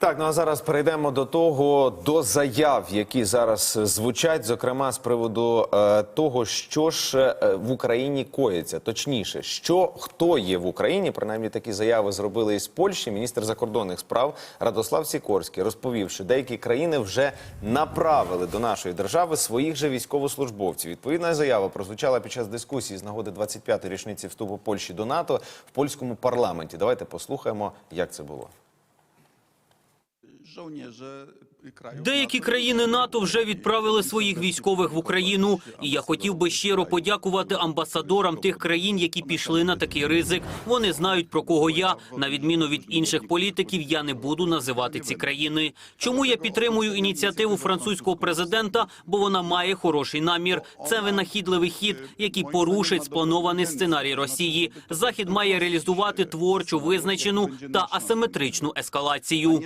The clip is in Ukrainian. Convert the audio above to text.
Так, ну а зараз перейдемо до того до заяв, які зараз звучать, зокрема з приводу е, того, що ж е, в Україні коїться. Точніше, що хто є в Україні, принаймні такі заяви зробили із Польщі. Міністр закордонних справ Радослав Сікорський розповів, що деякі країни вже направили до нашої держави своїх же військовослужбовців. Відповідна заява прозвучала під час дискусії з нагоди 25-ї річниці вступу Польщі до НАТО в польському парламенті. Давайте послухаємо, як це було. żołnierze Деякі країни НАТО вже відправили своїх військових в Україну, і я хотів би щиро подякувати амбасадорам тих країн, які пішли на такий ризик. Вони знають про кого я. На відміну від інших політиків, я не буду називати ці країни. Чому я підтримую ініціативу французького президента? Бо вона має хороший намір. Це винахідливий хід, який порушить спланований сценарій Росії. Захід має реалізувати творчу, визначену та асиметричну ескалацію.